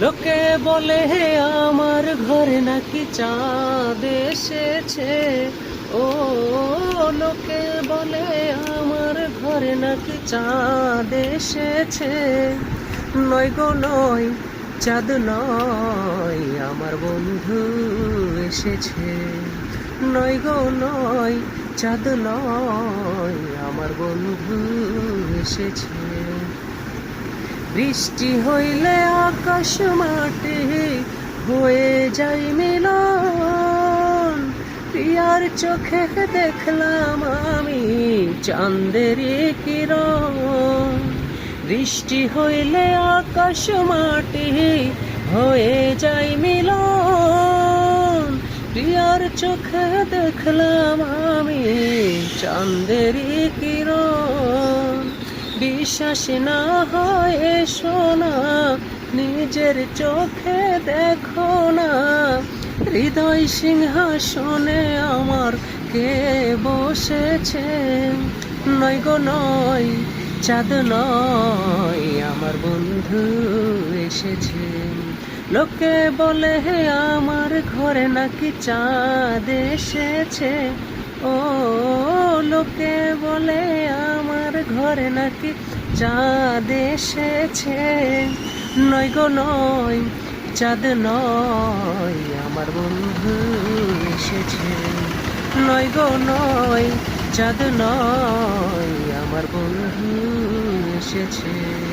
লোকে বলে, হে আমার ঘরে নাকি চাঁদ এসেছে? ও, লোকে বলে, আমার ঘরে নাকি চাঁদ এসেছে। নয় গো নয়, চাঁদ নয়, আমার বন্ধু এসেছে। নয় গো নয়, চাঁদ নয়, আমার বন্ধু এসেছে। বৃষ্টি হইলে আকাশ মাটি হয়ে যাই মিলন। প্রিয়ার চোখে দেখলাম আমি চাঁদের কিরণ। বৃষ্টি হইলে আকাশ মাটি হয়ে যাই মিলন। প্রিয়ার চোখে দেখলাম আমি চাঁদের কিরণ বিশ্বাস না হয় শোনা নিজের চোখে দেখো না। হৃদয় সিংহাসনে আমার কে বসেছে? নয় গো নয়, চাঁদ নয়, আমার বন্ধু এসেছে। লোকে বলে, হে আমার ঘরে নাকি চাঁদ এসেছে? ও, লোকে বলে ঘরে নাকি চাঁদ এসেছে? নয় গো নয়, চাঁদ নয়, আমার বন্ধু এসেছে। নয় গো নয়, চাঁদ নয়, আমার বন্ধু এসেছে।